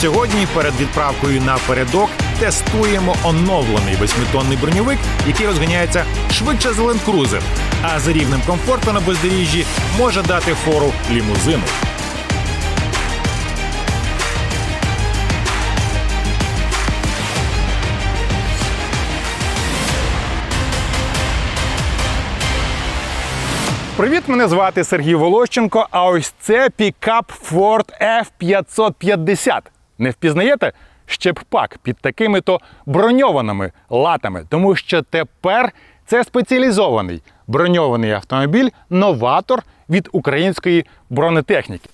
Сьогодні перед відправкою на передок тестуємо оновлений восьмитонний броньовик, який розганяється швидше за Cruiser, а за рівнем комфорту на бездоріжжі може дати фору лімузину. Привіт, мене звати Сергій Волощенко. А ось це пікап Ford F550. Не впізнаєте? Ще б пак під такими то броньованими латами, тому що тепер це спеціалізований броньований автомобіль, новатор від української бронетехніки.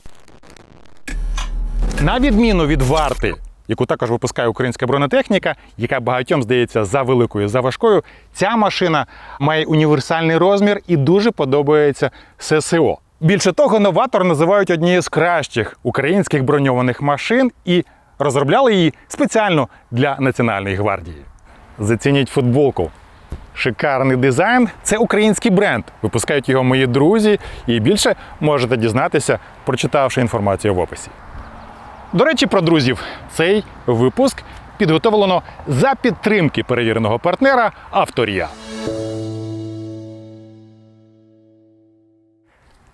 На відміну від варти, яку також випускає українська бронетехніка, яка багатьом здається за великою, за важкою, ця машина має універсальний розмір і дуже подобається ССО. Більше того, новатор називають однією з кращих українських броньованих машин і розробляли її спеціально для Національної гвардії. Зацініть футболку. Шикарний дизайн це український бренд. Випускають його мої друзі, і більше можете дізнатися, прочитавши інформацію в описі. До речі, про друзів. Цей випуск підготовлено за підтримки перевіреного партнера Авторія.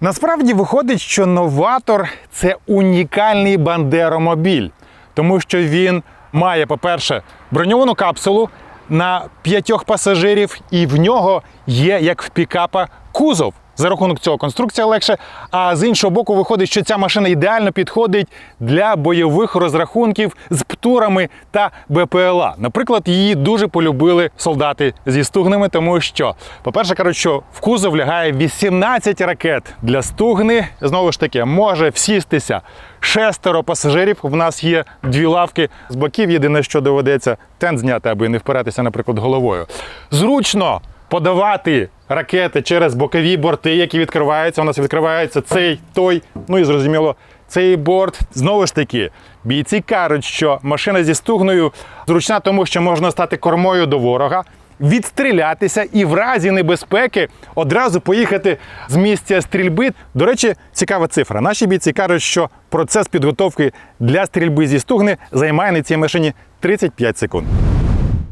Насправді виходить, що новатор це унікальний бандеромобіль, тому що він має, по-перше, броньовану капсулу на п'ятьох пасажирів, і в нього є, як в пікапа, кузов. За рахунок цього конструкція легше. А з іншого боку, виходить, що ця машина ідеально підходить для бойових розрахунків з птурами та БПЛА. Наприклад, її дуже полюбили солдати зі стугнами, тому що, по-перше, кажуть, що в кузов лягає 18 ракет для стугни. Знову ж таки, може всістися шестеро пасажирів. В нас є дві лавки з боків. Єдине, що доведеться тент зняти, аби не впиратися, наприклад, головою. Зручно подавати ракети через бокові борти, які відкриваються. У нас відкривається цей, той, ну і зрозуміло, цей борт. Знову ж таки, бійці кажуть, що машина зі стугною зручна, тому що можна стати кормою до ворога. Відстрілятися і в разі небезпеки одразу поїхати з місця стрільби. До речі, цікава цифра. Наші бійці кажуть, що процес підготовки для стрільби зі стугни займає на цій машині 35 секунд.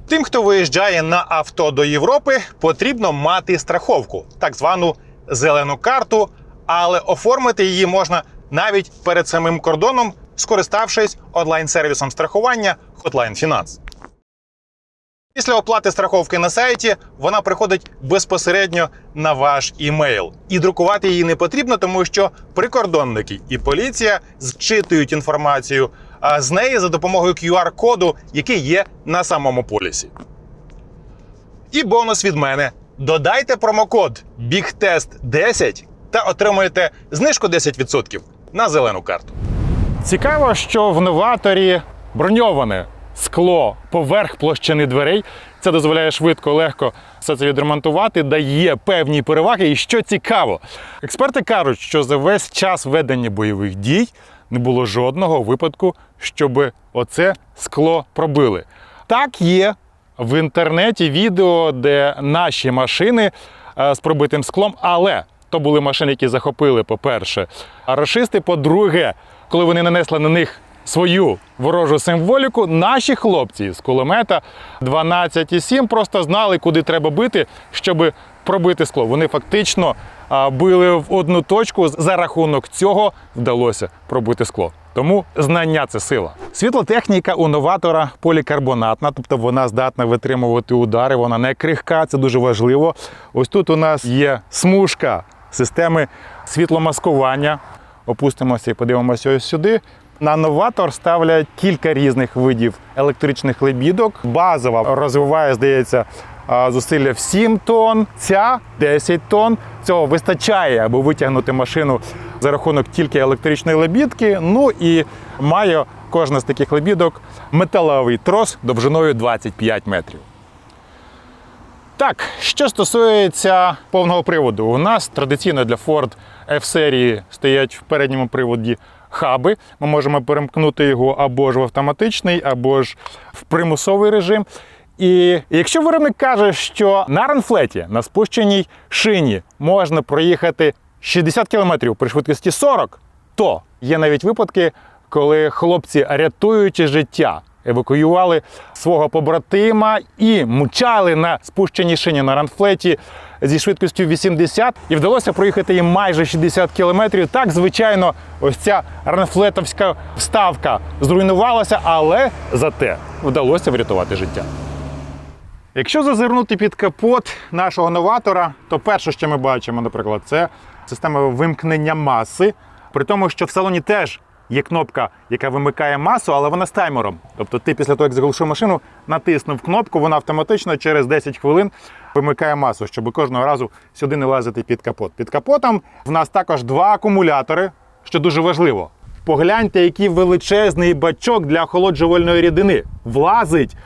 Тим, хто виїжджає на авто до Європи, потрібно мати страховку, так звану зелену карту, але оформити її можна навіть перед самим кордоном, скориставшись онлайн-сервісом страхування Hotline Finance. Після оплати страховки на сайті вона приходить безпосередньо на ваш імейл. І друкувати її не потрібно, тому що прикордонники і поліція зчитують інформацію з неї за допомогою QR-коду, який є на самому полісі. І бонус від мене: додайте промокод BIGTEST10 та отримаєте знижку 10% на зелену карту. Цікаво, що в новаторі броньоване скло поверх площини дверей. Це дозволяє швидко, легко все це відремонтувати, дає певні переваги. І що цікаво, експерти кажуть, що за весь час ведення бойових дій не було жодного випадку, щоб оце скло пробили. Так є в інтернеті відео, де наші машини е, з пробитим склом, але то були машини, які захопили, по-перше, рашисти. По-друге, коли вони нанесли на них свою ворожу символіку, наші хлопці з кулемета 12,7 просто знали, куди треба бити, щоб пробити скло. Вони фактично били в одну точку. За рахунок цього вдалося пробити скло. Тому знання це сила. Світлотехніка у новатора полікарбонатна, тобто вона здатна витримувати удари, вона не крихка, це дуже важливо. Ось тут у нас є смужка системи світломаскування. Опустимося і подивимося ось сюди. На новатор ставлять кілька різних видів електричних лебідок. Базова розвиває, здається, зусилля в 7 тонн, ця 10 тонн. Цього вистачає, аби витягнути машину за рахунок тільки електричної лебідки. Ну і має кожна з таких лебідок металевий трос довжиною 25 метрів. Так, що стосується повного приводу, у нас традиційно для Ford F-серії стоять в передньому приводі хаби. Ми можемо перемкнути його або ж в автоматичний, або ж в примусовий режим. І якщо виробник каже, що на ранфлеті на спущеній шині можна проїхати 60 км при швидкості 40, то є навіть випадки, коли хлопці, рятують життя, евакуювали свого побратима і мчали на спущеній шині на ранфлеті зі швидкістю 80, і вдалося проїхати їм майже 60 кілометрів. Так, звичайно, ось ця ранфлетовська вставка зруйнувалася, але зате вдалося врятувати життя. Якщо зазирнути під капот нашого новатора, то перше, що ми бачимо, наприклад, це система вимкнення маси. При тому, що в салоні теж є кнопка, яка вимикає масу, але вона з таймером. Тобто ти після того, як заглушив машину, натиснув кнопку, вона автоматично через 10 хвилин вимикає масу, щоб кожного разу сюди не лазити під капот. Під капотом в нас також два акумулятори, що дуже важливо. Погляньте, який величезний бачок для охолоджувальної рідини. Влазить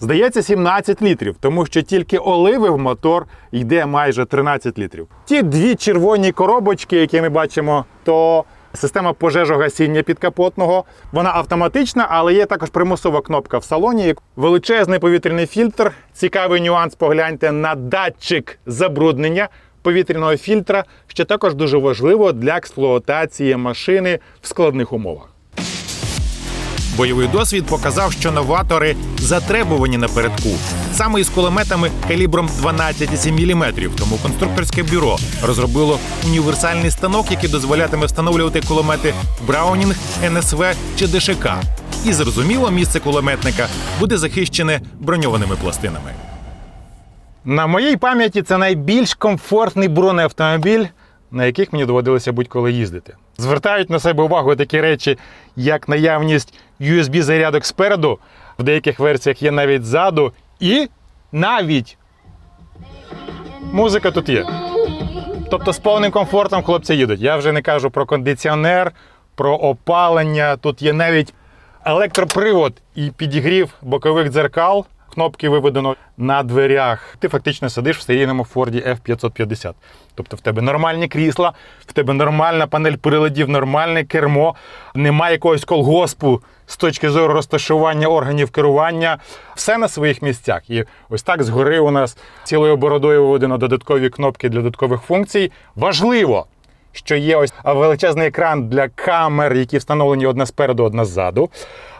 Здається, 17 літрів, тому що тільки оливи в мотор йде майже 13 літрів. Ті дві червоні коробочки, які ми бачимо, то система пожежогасіння підкапотного. Вона автоматична, але є також примусова кнопка в салоні. Величезний повітряний фільтр. Цікавий нюанс. Погляньте на датчик забруднення повітряного фільтра, що також дуже важливо для експлуатації машини в складних умовах. Бойовий досвід показав, що новатори затребувані напередку, саме із кулеметами калібром 12,7 мм. Тому конструкторське бюро розробило універсальний станок, який дозволятиме встановлювати кулемети Браунінг, НСВ чи ДШК. І зрозуміло, місце кулеметника буде захищене броньованими пластинами. На моїй пам'яті це найбільш комфортний бронеавтомобіль, на яких мені доводилося будь-коли їздити. Звертають на себе увагу такі речі, як наявність USB-зарядок спереду, в деяких версіях є навіть ззаду, і навіть музика тут є. Тобто з повним комфортом хлопці їдуть. Я вже не кажу про кондиціонер, про опалення. Тут є навіть електропривод і підігрів бокових дзеркал. Кнопки виведено на дверях. Ти фактично сидиш в серійному Форді F550. Тобто в тебе нормальні крісла, в тебе нормальна панель приладів, нормальне кермо, немає якогось колгоспу з точки зору розташування органів керування. Все на своїх місцях. І ось так згори у нас цілою бородою виведено додаткові кнопки для додаткових функцій. Важливо, що є ось величезний екран для камер, які встановлені одна спереду, одна ззаду.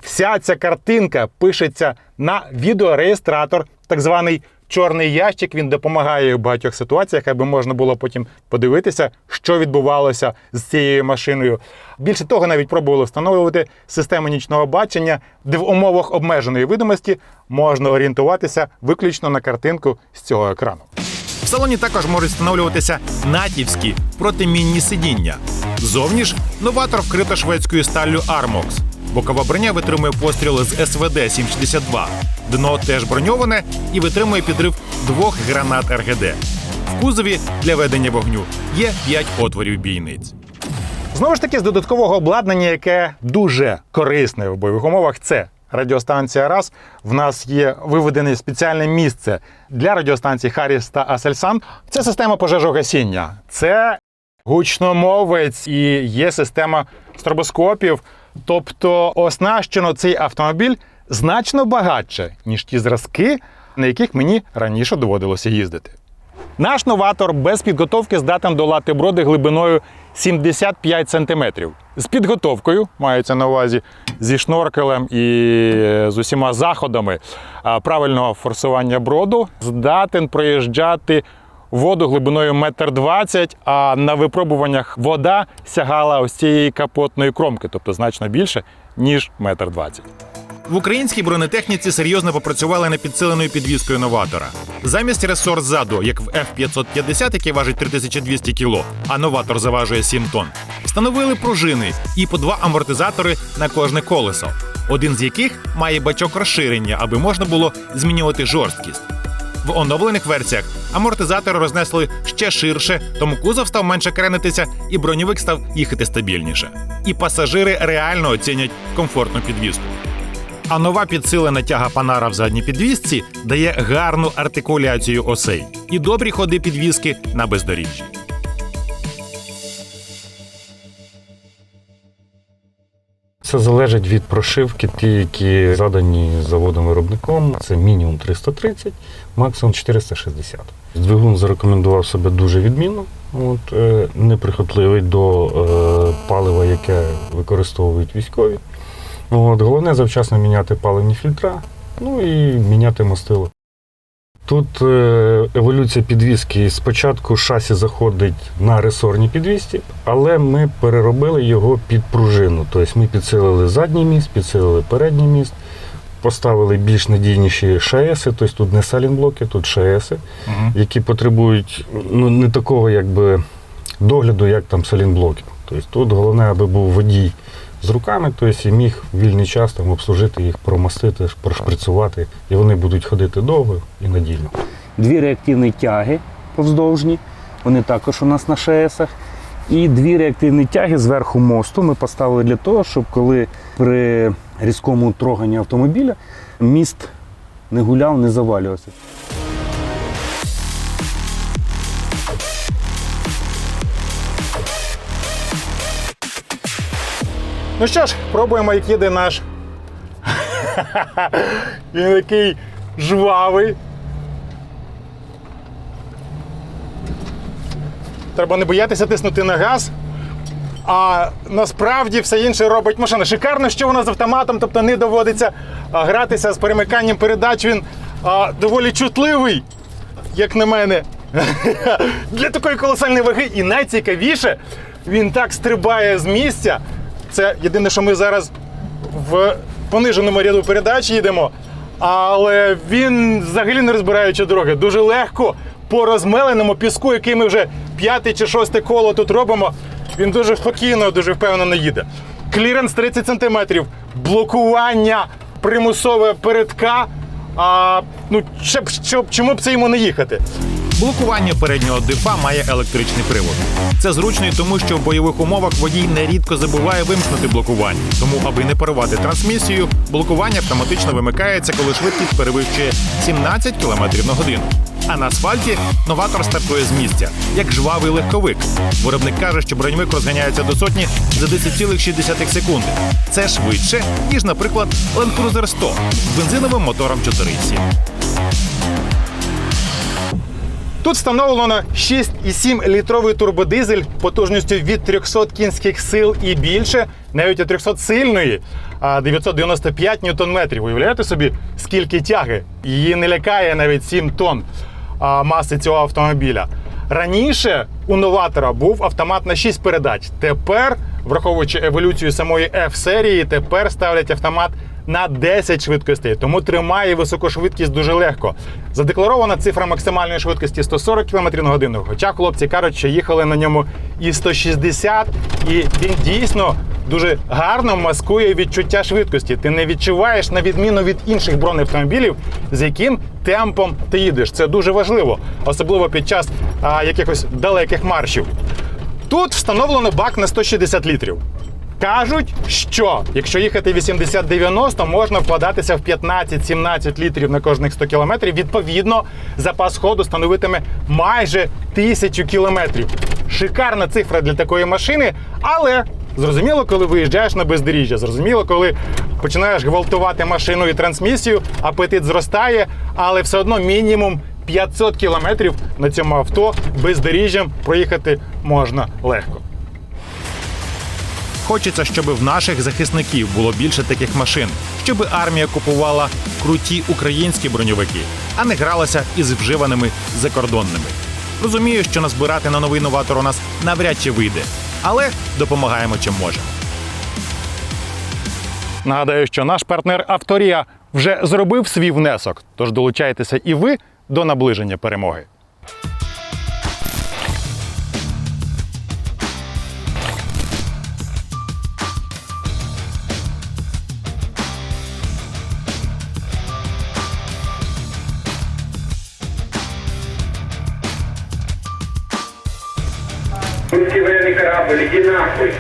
Вся ця картинка пишеться на відеореєстратор, так званий чорний ящик. Він допомагає у багатьох ситуаціях, аби можна було потім подивитися, що відбувалося з цією машиною. Більше того, навіть пробували встановлювати систему нічного бачення, де в умовах обмеженої видимості можна орієнтуватися виключно на картинку з цього екрану. В салоні також можуть встановлюватися натівські протимінні сидіння. Зовні ж новатор вкрито шведською сталлю Armox. Бокова броня витримує постріли з СВД 762. Дно теж броньоване і витримує підрив двох гранат РГД. В кузові для ведення вогню є 5 отворів бійниць. Знову ж таки, з додаткового обладнання, яке дуже корисне в бойових умовах, це радіостанція РАС. В нас є виведене спеціальне місце для радіостанцій Харріс та Асельсан. Це система пожежогасіння. Це гучномовець і є система стробоскопів. Тобто оснащено цей автомобіль значно багатше, ніж ті зразки, на яких мені раніше доводилося їздити. Наш новатор без підготовки здатен долати броди глибиною 75 см. З підготовкою мається на увазі зі шноркелем і з усіма заходами правильного форсування броду, здатен проїжджати воду глибиною 1,20 м, а на випробуваннях вода сягала ось цієї капотної кромки, тобто значно більше, ніж 1,20 м. В українській бронетехніці серйозно попрацювали над підсиленою підвіскою новатора. Замість ресор ззаду, як в F550, який важить 3200 кг, а новатор заважує 7 тонн, встановили пружини і по два амортизатори на кожне колесо, один з яких має бачок розширення, аби можна було змінювати жорсткість. В оновлених версіях амортизатори рознесли ще ширше, тому кузов став менше кренитися, і броньовик став їхати стабільніше. І пасажири реально оцінять комфортну підвізку. А нова підсилена тяга Панара в задній підвісці дає гарну артикуляцію осей і добрі ходи підвізки на бездоріжжі. Це залежить від прошивки, ті, які задані заводом-виробником. Це мінімум 330, максимум 460. Двигун зарекомендував себе дуже відмінно, от, е, неприхотливий до е, палива, яке використовують військові. От, головне завчасно міняти паливні фільтра, ну і міняти мастило. Тут е, еволюція підвіски. Спочатку шасі заходить на ресорні підвісці, але ми переробили його під пружину. Тобто ми підсилили задній міст, підсилили передній міст, поставили більш надійніші ШАЕСи, тобто тут не салінблоки, тут ШАЕСи, які потребують ну, не такого якби, догляду, як там салінблоки. Тобто тут головне, аби був водій з руками, тобто і міг вільний час там, обслужити їх, промастити, прошприцювати, і вони будуть ходити довго і надійно. Дві реактивні тяги повздовжні, вони також у нас на ШСах. І дві реактивні тяги зверху мосту ми поставили для того, щоб коли при різкому троганні автомобіля міст не гуляв, не завалювався. Ну що ж, пробуємо, як їде наш. Він такий жвавий. Треба не боятися тиснути на газ. А насправді все інше робить машина. Шикарно, що вона з автоматом, тобто не доводиться гратися з перемиканням передач. Він а, доволі чутливий, як на мене, для такої колосальної ваги. І найцікавіше, він так стрибає з місця. Це єдине, що ми зараз в пониженому ряду передач їдемо. Але він взагалі не розбираючи дороги. Дуже легко по розмеленому піску, який ми вже п'яте чи шосте коло тут робимо. Він дуже спокійно, дуже впевнено їде. Кліренс 30 см, блокування примусове передка. А, ну, щоб, щоб, чому б це йому не їхати? Блокування переднього дифа має електричний привод. Це зручно і тому, що в бойових умовах водій нерідко забуває вимкнути блокування. Тому, аби не порвати трансмісію, блокування автоматично вимикається, коли швидкість перевищує 17 км на годину. А на асфальті новатор стартує з місця, як жвавий легковик. Виробник каже, що броньовик розганяється до сотні за 10,6 секунди. Це швидше, ніж, наприклад, Land Cruiser 100 з бензиновим мотором 4,7. Тут встановлено 6,7 літровий турбодизель потужністю від 300 кінських сил і більше, навіть у 300 сильної, а 995 ньютон-метрів. Уявляєте собі, скільки тяги? Її не лякає навіть 7 тонн маси цього автомобіля. Раніше у новатора був автомат на 6 передач. Тепер, враховуючи еволюцію самої F-серії, тепер ставлять автомат на 10 швидкостей, тому тримає високу швидкість дуже легко. Задекларована цифра максимальної швидкості 140 км на годину. Хоча хлопці кажуть, що їхали на ньому і 160, і він дійсно дуже гарно маскує відчуття швидкості. Ти не відчуваєш на відміну від інших бронеавтомобілів, з яким темпом ти їдеш. Це дуже важливо, особливо під час а, якихось далеких маршів. Тут встановлено бак на 160 літрів. Кажуть, що якщо їхати 80-90, можна вкладатися в 15-17 літрів на кожних 100 кілометрів. Відповідно, запас ходу становитиме майже тисячу кілометрів. Шикарна цифра для такої машини, але зрозуміло, коли виїжджаєш на бездоріжжя, зрозуміло, коли починаєш гвалтувати машину і трансмісію, апетит зростає, але все одно мінімум 500 кілометрів на цьому авто бездоріжжям проїхати можна легко. Хочеться, щоб в наших захисників було більше таких машин, щоб армія купувала круті українські броньовики, а не гралася із вживаними закордонними. Розумію, що назбирати на новий новатор у нас навряд чи вийде, але допомагаємо чим можемо. Нагадаю, що наш партнер Авторія вже зробив свій внесок, тож долучайтеся і ви до наближення перемоги. Русский военный корабль, иди нахуй.